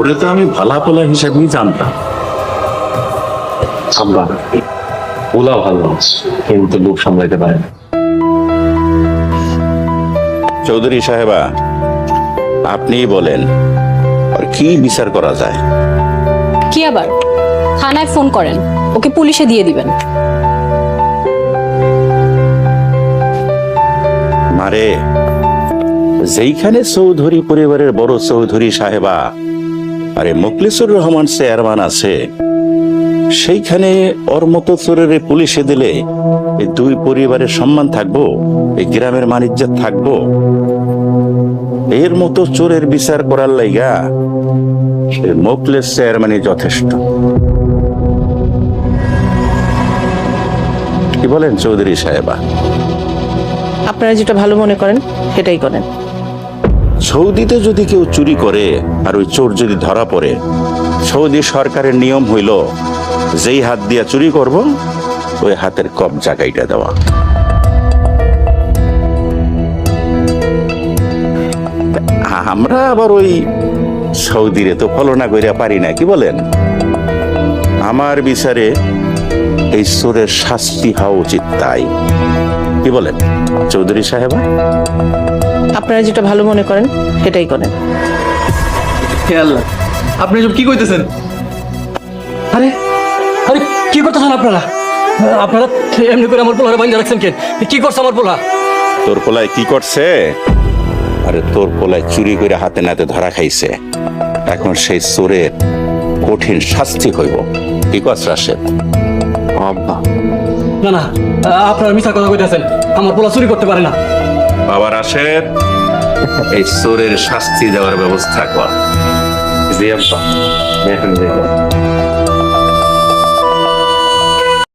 ওরে তো আমি ভালা পোলা হিসাবেই জানতাম। আব্বা ওলা ভালো কিন্তু লোক সামলাইতে পারে না। চৌধুরী সাহেবা আপনিই বলেন আর কি বিচার করা যায়? কি আবার? থানায় ফোন করেন ওকে পুলিশে দিয়ে দিবেন। মারে যেইখানে চৌধুরী পরিবারের বড় চৌধুরী সাহেবা আরে মুখলিসুর রহমান চেয়ারম্যান আছে। সেইখানে ওর মতো চোরের পুলিশে দিলে এই দুই পরিবারের সম্মান থাকব, এই গ্রামের মানিজ্য থাকব। এর মতো চোরের বিচার করার লাইগা এই মুখলেস চেয়ারম্যানই যথেষ্ট। কি বলেন চৌধুরী সাহেবা? আপনারা যেটা ভালো মনে করেন, সেটাই করেন। সৌদিতে যদি কেউ চুরি করে আর ওই চোর যদি ধরা পড়ে, সৌদি সরকারের নিয়ম হইল, যেই হাত দিয়া চুরি করব, ওই হাতের কবজা কাইটা দেওয়া। আমরা আবার ওই সৌদিরে তো ফলনা কইরা পারি না, কি বলেন? আমার বিচারে এই চোরের শাস্তি হওয়া উচিত তাই। কি বলেন, চৌধুরী সাহেবা? আপনারা যেটা ভালো মনে করেন সেটাই করেন। হে আল্লাহ আপনি কি কইতেছেন? আরে আরে কি করতেছেন আপনারা? আপনারা এমনি করে আমার পোলারে বাইন্দা রাখছেন কেন কি করছে আমার পোলা? তোর পোলায় কি করছে? আরে তোর পোলায় চুরি করে হাতে নাতে ধরা খাইছে। এখন সেই চোরের কঠিন শাস্তি হইব। কি কস রাশেদ? আব্বা। না না আপনারা মিথ্যা কথা কইতেছেন। আমার পোলা চুরি করতে পারে না। বাবা রাশেদ এই চোরের শাস্তি দেওয়ার ব্যবস্থা কর। জি আব্বা